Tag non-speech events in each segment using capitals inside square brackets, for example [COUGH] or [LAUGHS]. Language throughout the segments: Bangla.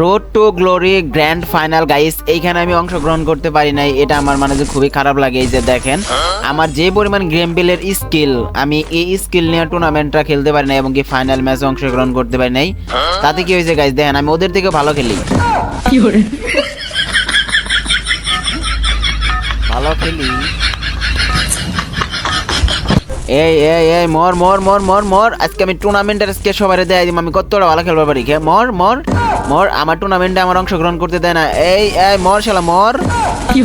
Road to glory grand final guys এইখানে আমি অংশগ্রহণ করতে পারি নাই। এটা আমার মানে যে খুবই খারাপ লাগে এই যে দেখেন। আমার যে পরিমাণ গেম প্লের স্কিল আমি এই স্কিল নিয়ে টুর্নামেন্টটা খেলতে পারি নাই এবং কি ফাইনাল ম্যাচে অংশগ্রহণ করতে পারি নাই। তাতে কি হয়েছে গাইস দেখেন আমি ওদের থেকে ভালো খেলি। ভালো খেলি। এই এই এই মর মর মর মর মর। আজকে আমি টুর্নামেন্টের আজকে সবাই দেয় আমি কতটা ভালো খেলবার পারি কে? মর মর। মর আমার টুর্নামেন্টে আমার অংশগ্রহণ করতে দেয় না। এই এই মর শালা মর। কি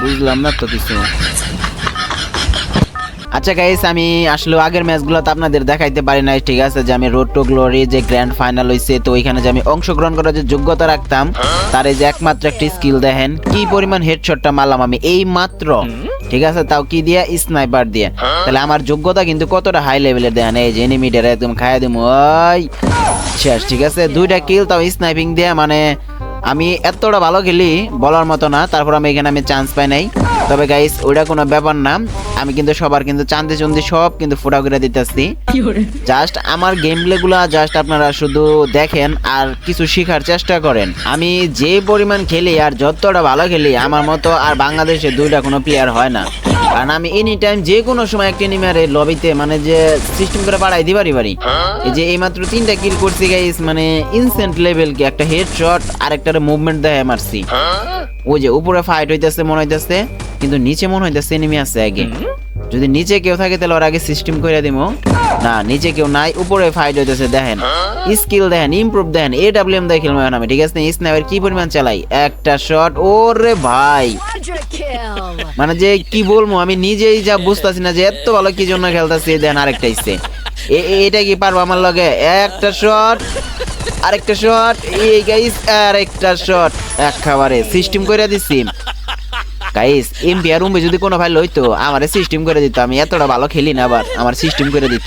বুঝলাম না তো কিছু। আচ্ছা গাইস আমি আসলে আগের ম্যাচগুলোতে আপনাদের দেখাইতে পারি নাই ঠিক আছে? যে আমি রোড টু গ্লোরি যে গ্র্যান্ড ফাইনাল হইছে তো ওইখানে যে আমি অংশগ্রহণ করার যে যোগ্যতা রাখতাম তার এই যে একমাত্র একটি স্কিল দেখেন কি পরিমাণ হেডশটটা মারলাম আমি। এই মাত্র ঠিক আছে? তাও কি দিয়া? স্নাইপার দিয়ে। তাহলে আমার যোগ্যতা কিন্তু কতটা হাই লেভেলের দেখেন, এই যে এনিমিটার একদম খাইয়া দিম। ওই, শেষ, ঠিক আছে? দুইটা কিল তাও স্নাইপিং দিয়ে মানে আমি এতটা ভালো খেলি, বলার মতো না। তারপর আমি এখানে আমি চান্স পাই নাই। তবে গাইস ওইটা কোনো ব্যাপার না। আমি কিন্তু সবার কিন্তু চান্দি চন্দি সব কিন্তু ফুটা করে দিতেছি। জাস্ট আমার গেমগুলা জাস্ট আপনারা শুধু দেখেন আর কিছু শেখার চেষ্টা করেন। আমি যে পরিমাণ খেলি আর যতটা ভালো খেলি আমার মতো আর বাংলাদেশে দুইটা কোনো প্লেয়ার হয় না। কারণ আমি এনি টাইম যে কোনো সময় একটা নিমারে লবিতে মানে যে সিস্টেম করে পাঠাই দিবারই পারি এই যে এইমাত্র তিনটা কিল করছি গাইস মানে ইনসেন্ট লেভেল কি একটা হেডশট আর একটা মুভমেন্ট দেখে মারছি। ওই যে উপরে ফাইট হইতেছে মনে হইতেছে কিন্তু নিচে মনে হইতেছে এনিমি আছে আগে। যদি নিচে কেউ থাকে তাহলে ওর আগে সিস্টেম করে দিমু। না নিচে কেউ নাই উপরে ফাইট হইতেছে দেখেন। স্কিল দেখেন ইমপ্রুভ দেখেন এ ডাব্লিউ এম এখন আমি ঠিক আছে? স্নাইপার কি পরিমাণ চালাই? একটা শট ওরে ভাই। মানে যে কি বলব আমি নিজেই যা বুঝতেছি না যে এত ভালো কি জন্য খেলতেছি দেন আরেকটা এ- এটা কি পারব আমার লগে? একটা শট আরেকটা শট এই গাইস আরেকটা শট এক খাবারে সিস্টেম করে দিছি গাইস এমপি আর রুমে যদি কোনো ভাই লইতো, আমার সিস্টেম করে দিত। আমি এতটা ভালো খেলি না আবার আমার সিস্টেম করে দিত।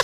[LAUGHS]